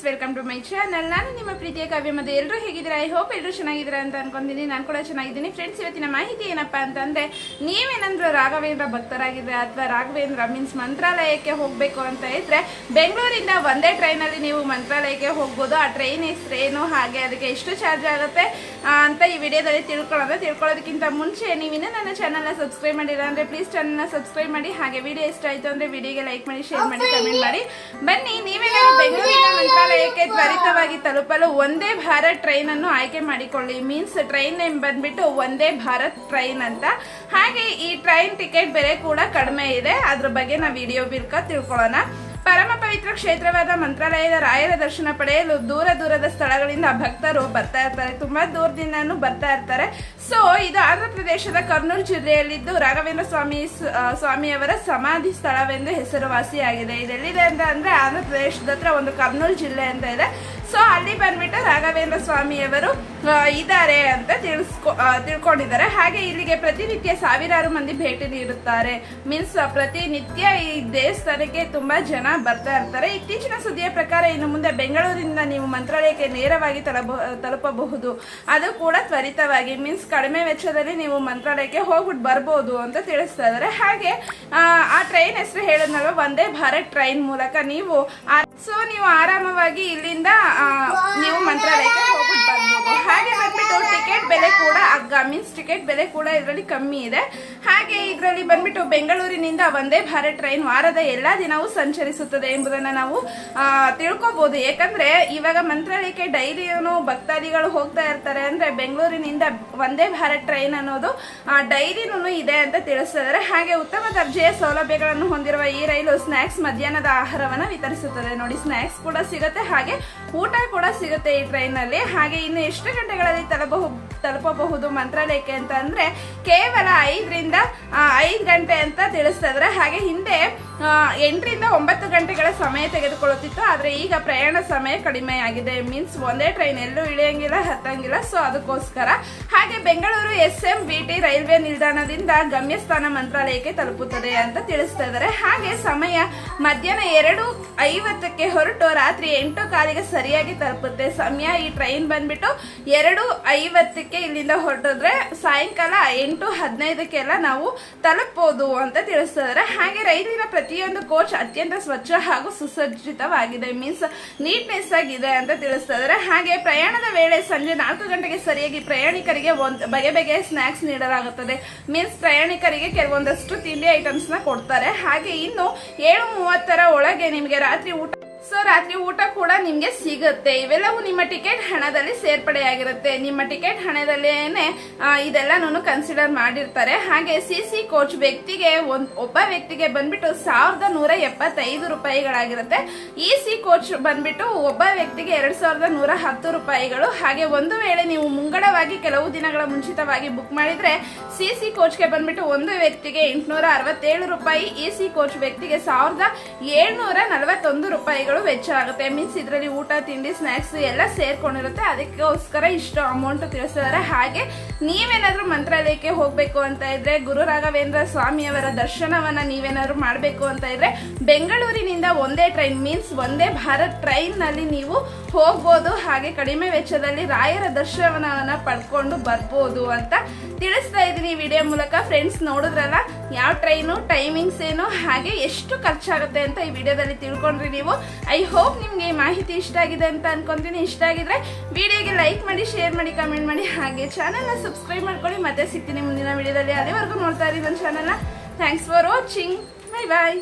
Friends welcome to my channel ನಾನು ನಿಮ್ಮ ಪ್ರೀತಿಯ ಕಾವ್ಯ ಮತ್ತೆ ಎಲ್ಲರೂ ಹೇಗಿದ್ದೀರಾ? ಐ ಹೋಪ್ ಎಲ್ಲರೂ ಚೆನ್ನಾಗಿದ್ದೀರಾ ಅಂತ ಅನ್ಕೊಂತೀನಿ ನಾನು ಕೂಡ ಚೆನ್ನಾಗಿದ್ದೀನಿ. ಫ್ರೆಂಡ್ಸ್ ಇವತ್ತಿನ ಮಾಹಿತಿ ಏನಪ್ಪಾ ಅಂತಂದ್ರೆ, ನೀವೇನಂದ್ರೆ ರಾಘವೇಂದ್ರ ಭಕ್ತರಾಗಿದ್ರೆ ಅಥವಾ ರಾಘವೇಂದ್ರ ಮೀನ್ಸ್ ಮಂತ್ರಾಲಯಕ್ಕೆ ಹೋಗ್ಬೇಕು ಅಂತ ಇದ್ರೆ, ಬೆಂಗಳೂರಿಂದ ಒಂದೇ ಟ್ರೈನಲ್ಲಿ ನೀವು ಮಂತ್ರಾಲಯಕ್ಕೆ ಹೋಗ್ಬೋದು. ಆ ಟ್ರೈನ್ ಹೆಸರೇನು ಹಾಗೆ ಅದಕ್ಕೆ ಎಷ್ಟು ಚಾರ್ಜ್ ಆಗುತ್ತೆ ಅಂತ ಈ ವಿಡಿಯೋದಲ್ಲಿ ತಿಳ್ಕೊಳ್ಳೋದು. ತಿಳ್ಕೊಳ್ಳೋದಕ್ಕಿಂತ ಮುಂಚೆ ನೀವಿನ ನನ್ನ ಚಾನಲ್ನ ಸಬ್ಸ್ಕ್ರೈಬ್ ಮಾಡಿಲ್ಲ ಅಂದ್ರೆ ಪ್ಲೀಸ್ ಚಾನಲ್ನ ಸಬ್ಸ್ಕ್ರೈಬ್ ಮಾಡಿ. ಹಾಗೆ ವಿಡಿಯೋ ಎಷ್ಟಾಯ್ತು ಅಂದ್ರೆ ವಿಡಿಯೋಗೆ ಲೈಕ್ ಮಾಡಿ ಶೇರ್ ಮಾಡಿ ಕಮೆಂಟ್ ಮಾಡಿ. ಬನ್ನಿ, ನೀವೇನಾದ್ರು ಬೆಂಗಳೂರಿನ ಮಂತ್ರಾಲಯಕ್ಕೆ ತ್ವರಿತವಾಗಿ ತಲುಪಲು ಒಂದೇ ಭಾರತ್ ಟ್ರೈನ್ ಅನ್ನು ಆಯ್ಕೆ ಮಾಡಿಕೊಳ್ಳಿ. ಮೀನ್ಸ್ ಟ್ರೈನ್ ನೇಮ್ ಬಂದ್ಬಿಟ್ಟು ಒಂದೇ ಭಾರತ್ ಟ್ರೈನ್ ಅಂತ. ಹಾಗೆ ಈ ಟ್ರೈನ್ ಟಿಕೆಟ್ ಬೆಲೆ ಕೂಡ ಕಡಿಮೆ ಇದೆ. ಅದ್ರ ಬಗ್ಗೆ ನಾವು ವಿಡಿಯೋ ಬಿರ್ಕ ತಿಳ್ಕೊಳ್ಳೋಣ. ಪರಮ ಪವಿತ್ರ ಕ್ಷೇತ್ರವಾದ ಮಂತ್ರಾಲಯದ ರಾಯರ ದರ್ಶನ ಪಡೆಯಲು ದೂರ ದೂರದ ಸ್ಥಳಗಳಿಂದ ಭಕ್ತರು ಬರ್ತಾ ಇರ್ತಾರೆ. ತುಂಬಾ ದೂರದಿಂದನೂ ಬರ್ತಾ ಇರ್ತಾರೆ. ಸೊ ಇದು ಆಂಧ್ರ ಪ್ರದೇಶದ ಕರ್ನೂಲ್ ಜಿಲ್ಲೆಯಲ್ಲಿದ್ದು ರಾಘವೇಂದ್ರ ಸ್ವಾಮಿ ಸ್ವಾಮಿಯವರ ಸಮಾಧಿ ಸ್ಥಳವೆಂದು ಹೆಸರುವಾಸಿಯಾಗಿದೆ. ಇದೆಲ್ಲಿದೆ ಅಂತ ಅಂದ್ರೆ ಆಂಧ್ರ ಪ್ರದೇಶದ ಹತ್ರ ಒಂದು ಕರ್ನೂಲ್ ಜಿಲ್ಲೆ ಅಂತ ಇದೆ. ಸೊ ಅಲ್ಲಿ ಬಂದ್ಬಿಟ್ಟು ರಾಘವೇಂದ್ರ ಸ್ವಾಮಿಯವರು ಇದ್ದಾರೆ ಅಂತ ತಿಳಿಸ್ಕೊ ತಿಳ್ಕೊಂಡಿದ್ದಾರೆ. ಹಾಗೆ ಇಲ್ಲಿಗೆ ಪ್ರತಿನಿತ್ಯ ಸಾವಿರಾರು ಮಂದಿ ಭೇಟಿ ನೀಡುತ್ತಾರೆ. ಮೀನ್ಸ್ ಪ್ರತಿನಿತ್ಯ ಈ ದೇವಸ್ಥಾನಕ್ಕೆ ತುಂಬಾ ಜನ ಬರ್ತಾ ಇರ್ತಾರೆ. ಇತ್ತೀಚಿನ ಸುದ್ದಿಯ ಪ್ರಕಾರ ಇನ್ನು ಮುಂದೆ ಬೆಂಗಳೂರಿನಿಂದ ನೀವು ಮಂತ್ರಾಲಯಕ್ಕೆ ನೇರವಾಗಿ ತಲುಪ ತಲುಪಬಹುದು. ಅದು ಕೂಡ ತ್ವರಿತವಾಗಿ. ಮೀನ್ಸ್ ಕಡಿಮೆ ವೆಚ್ಚದಲ್ಲಿ ನೀವು ಮಂತ್ರಾಲಯಕ್ಕೆ ಹೋಗ್ಬಿಟ್ಟು ಬರ್ಬೋದು ಅಂತ ತಿಳಿಸ್ತಾ ಇದ್ದಾರೆ. ಹಾಗೆ ಆ, ಟ್ರೈನ್ ಹೆಸರು ಹೇಳಿದ್ನಲ್ವ? ಒಂದೇ ಭಾರತ್ ಟ್ರೈನ್ ಮೂಲಕ ನೀವು ಸೊ ನೀವು ಆರಾಮವಾಗಿ ಇಲ್ಲಿಂದ ನೀವು ಮಂತ್ರಾಲಯಕ್ಕೆ ಹೋಗ್ಬಿಟ್ಟು ಬರ್ಬೋದು ಹಾಗೆ ಬಂದ್ಬಿಟ್ಟು ಬೆಲೆ ಕೂಡ ಅಗ್ಗ ಮೀನ್ಸ್ ಟಿಕೆಟ್ ಬೆಲೆ ಕೂಡ ಇದರಲ್ಲಿ ಕಮ್ಮಿ ಇದೆ. ಹಾಗೆ ಇದರಲ್ಲಿ ಬಂದ್ಬಿಟ್ಟು ಬೆಂಗಳೂರಿನಿಂದ ವಂದೇ ಭಾರತ್ ಟ್ರೈನ್ ವಾರದ ಎಲ್ಲಾ ದಿನವೂ ಸಂಚರಿಸುತ್ತದೆ ಎಂಬುದನ್ನ ನಾವು ತಿಳ್ಕೊಬಹುದು ಯಾಕಂದ್ರೆ ಇವಾಗ ಮಂತ್ರಾಲಯಕ್ಕೆ ಡೈಲಿ ಭಕ್ತಾದಿಗಳು ಹೋಗ್ತಾ ಇರ್ತಾರೆ ಅಂದ್ರೆ ಬೆಂಗಳೂರಿನಿಂದ ವಂದೇ ಭಾರತ್ ಟ್ರೈನ್ ಅನ್ನೋದು ಡೈಲಿನೂ ಇದೆ ಅಂತ ತಿಳಿಸಿದ್ದಾರೆ ಹಾಗೆ ಉತ್ತಮ ದರ್ಜೆಯ ಸೌಲಭ್ಯಗಳನ್ನು ಹೊಂದಿರುವ ಈ ರೈಲು ಸ್ನಾಕ್ಸ್ ಮಧ್ಯಾಹ್ನದ ಆಹಾರವನ್ನ ವಿತರಿಸುತ್ತದೆ. ನೋಡಿ, ಸ್ನಾಕ್ಸ್ ಕೂಡ ಸಿಗುತ್ತೆ, ಹಾಗೆ ಊಟ ಕೂಡ ಸಿಗುತ್ತೆ ಈ ಟ್ರೈನ್ನಲ್ಲಿ ಹಾಗೆ ಇನ್ನು ಎಷ್ಟು ಗಂಟೆಗಳಲ್ಲಿ ತಲುಪಬಹುದು ತಲುಪಬಹುದು ಮಂತ್ರಾಲಯಕ್ಕೆ ಅಂತ ಅಂದ್ರೆ ಕೇವಲ ಐದರಿಂದ ಐದು ಗಂಟೆ ಅಂತ ತಿಳಿಸ್ತಾ ಇದ್ದಾರೆ ಹಾಗೆ ಹಿಂದೆ ಎಂಟರಿಂದ ಒಂಬತ್ತು ಗಂಟೆಗಳ ಸಮಯ ತೆಗೆದುಕೊಳ್ಳುತ್ತಿತ್ತು. ಆದರೆ ಈಗ ಪ್ರಯಾಣ ಸಮಯ ಕಡಿಮೆ ಆಗಿದೆ. ಮೀನ್ಸ್ ಒಂದೇ ಟ್ರೈನ್ ಎಲ್ಲೂ ಇಳಿಯಂಗಿಲ್ಲ, ಹತ್ತಂಗಿಲ್ಲ. ಸೊ ಅದಕ್ಕೋಸ್ಕರ ಹಾಗೆ Bengaluru S M B T railway ನಿಲ್ದಾಣದಿಂದ ಗಮ್ಯಸ್ಥಾನ ಮಂತ್ರಾಲಯಕ್ಕೆ ತಲುಪುತ್ತದೆ ಅಂತ ತಿಳಿಸ್ತಾ ಇದ್ದಾರೆ ಹಾಗೆ ಸಮಯ ಮಧ್ಯಾಹ್ನ ಎರಡು ಐವತ್ತಕ್ಕೆ ಹೊರಟು, ರಾತ್ರಿ ಎಂಟು ಕಾಲಿಗೆ ಸರಿಯಾಗಿ ತಲುಪುತ್ತೆ. ಸಮಯ ಈ ಟ್ರೈನ್ ಬಂದ್ಬಿಟ್ಟು ಎರಡು ಐವತ್ತಕ್ಕೆ ಇಲ್ಲಿಂದ ಹೊರಟಿದ್ರೆ ಸಾಯಂಕಾಲ ಎಂಟು ಹದಿನೈದಕ್ಕೆಲ್ಲ ನಾವು ತಲುಪಬಹುದು ಅಂತ ತಿಳಿಸ್ತಾ ಇದ್ದಾರೆ ಹಾಗೆ ರೈಲಿನ ಪ್ರತಿಯೊಂದು ಕೋಚ್ ಅತ್ಯಂತ ಸ್ವಚ್ಛ ಹಾಗೂ ಸುಸಜ್ಜಿತವಾಗಿದೆ. ಮೀನ್ಸ್ ನೀಟ್ನೆಸ್ ಆಗಿದೆ ಅಂತ ತಿಳಿಸ್ತಾ ಇದ್ದಾರೆ ಹಾಗೆ ಪ್ರಯಾಣದ ವೇಳೆ ಸಂಜೆ ನಾಲ್ಕು ಗಂಟೆಗೆ ಸರಿಯಾಗಿ ಪ್ರಯಾಣಿಕರಿಗೆ ಒಂದು ಬಗೆ ಬಗೆಯ ಸ್ನಾಕ್ಸ್ ನೀಡಲಾಗುತ್ತದೆ. ಮೀನ್ಸ್ ಪ್ರಯಾಣಿಕರಿಗೆ ಕೆಲವೊಂದಷ್ಟು ತಿಂಡಿ ಐಟಮ್ಸ್ನ ಕೊಡ್ತಾರೆ. ಹಾಗೆ ಇನ್ನು ಏಳು ಮೂವತ್ತರ ಒಳಗೆ ನಿಮಗೆ ರಾತ್ರಿ ಊಟ ಸೊ ರಾತ್ರಿ ಊಟ ಕೂಡ ನಿಮ್ಗೆ ಸಿಗುತ್ತೆ. ಇವೆಲ್ಲವೂ ನಿಮ್ಮ ಟಿಕೆಟ್ ಹಣದಲ್ಲಿ ಸೇರ್ಪಡೆಯಾಗಿರುತ್ತೆ. ನಿಮ್ಮ ಟಿಕೆಟ್ ಹಣದಲ್ಲೇನೆ ಇದೆಲ್ಲನೂ ಕನ್ಸಿಡರ್ ಮಾಡಿರ್ತಾರೆ. ಹಾಗೆ ಸಿ ಕೋಚ್ ವ್ಯಕ್ತಿಗೆ ಒಂದ್ ಒಬ್ಬ ವ್ಯಕ್ತಿಗೆ ಬಂದ್ಬಿಟ್ಟು ಸಾವಿರದ ನೂರ ಎಪ್ಪತ್ತೈದು ರೂಪಾಯಿಗಳಾಗಿರುತ್ತೆ. ಇ ಸಿ ಕೋಚ್ ಬಂದ್ಬಿಟ್ಟು ಒಬ್ಬ ವ್ಯಕ್ತಿಗೆ ಎರಡ್ ಸಾವಿರದ ನೂರ ಹತ್ತು ರೂಪಾಯಿಗಳು. ಹಾಗೆ ಒಂದು ವೇಳೆ ನೀವು ಮುಂಗಡವಾಗಿ ಕೆಲವು ದಿನಗಳ ಮುಂಚಿತವಾಗಿ ಬುಕ್ ಮಾಡಿದ್ರೆ ಸಿ ಸಿ ಕೋಚ್ಗೆ ಬಂದ್ಬಿಟ್ಟು ಒಂದು ವ್ಯಕ್ತಿಗೆ ಎಂಟುನೂರ ಅರವತ್ತೇಳು ರೂಪಾಯಿ ಇ ಸಿ ಕೋಚ್ ವ್ಯಕ್ತಿಗೆ ಸಾವಿರದ ಏಳ್ನೂರ ರೂಪಾಯಿಗಳು ವೆಚ್ಚ ಆಗುತ್ತೆ. ಮೀನ್ಸ್ ಇದರಲ್ಲಿ ಊಟ, ತಿಂಡಿ ಸ್ನಾಕ್ಸ್ ಎಲ್ಲ ಸೇರ್ಕೊಂಡಿರುತ್ತೆ. ಅದಕ್ಕೋಸ್ಕರ ಇಷ್ಟು ಅಮೌಂಟ್ ತಿಳಿಸಿದ್ದಾರೆ ಹಾಗೆ ನೀವೇನಾದ್ರೂ ಮಂತ್ರಾಲಯಕ್ಕೆ ಹೋಗ್ಬೇಕು ಅಂತ ಇದ್ರೆ, ಗುರು ರಾಘವೇಂದ್ರ ಸ್ವಾಮಿಯವರ ದರ್ಶನವನ್ನ ನೀವೇನಾದ್ರೂ ಮಾಡಬೇಕು ಅಂತ ಇದ್ರೆ, ಬೆಂಗಳೂರಿನಿಂದ ಒಂದೇ ಟ್ರೈನ್ ಮೀನ್ಸ್ ಒಂದೇ ಭಾರತ್ ಟ್ರೈನ್ನಲ್ಲಿ ನೀವು ಹೋಗ್ಬೋದು. ಹಾಗೆ ಕಡಿಮೆ ವೆಚ್ಚದಲ್ಲಿ ರಾಯರ ದರ್ಶನವನ್ನ ಪಡ್ಕೊಂಡು ಬರ್ಬೋದು ಅಂತ ತಿಳಿಸ್ತಾ ಇದ್ದೀನಿ ವಿಡಿಯೋ ಮೂಲಕ. ಫ್ರೆಂಡ್ಸ್ ನೋಡಿದ್ರಲ್ಲ? ಯಾವ ಟ್ರೈನು ಟೈಮಿಂಗ್ಸ್ ಏನು, ಹಾಗೆ ಎಷ್ಟು ಖರ್ಚಾಗುತ್ತೆ ಅಂತ ಈ ವಿಡಿಯೋದಲ್ಲಿ ತಿಳ್ಕೊಂಡ್ರಿ ನೀವು. ಐ ಹೋಪ್ ನಿಮಗೆ ಈ ಮಾಹಿತಿ ಇಷ್ಟ ಆಗಿದೆ ಅಂತ ಅನ್ಕೊಂತೀನಿ. ಇಷ್ಟ ಆಗಿದ್ರೆ ವಿಡಿಯೋಗೆ ಲೈಕ್ ಮಾಡಿ ಶೇರ್ ಮಾಡಿ ಕಮೆಂಟ್ ಮಾಡಿ, ಹಾಗೆ ಚಾನಲ್ನ ಸಬ್ಸ್ಕ್ರೈಬ್ ಮಾಡ್ಕೊಳ್ಳಿ. ಮತ್ತೆ ಸಿಗ್ತೀನಿ ಮುಂದಿನ ವಿಡಿಯೋದಲ್ಲಿ. ಅದೇವರೆಗೂ ನೋಡ್ತಾ ಇರಿ ನನ್ನ ಚಾನಲ್ನ thanks for watching bye bye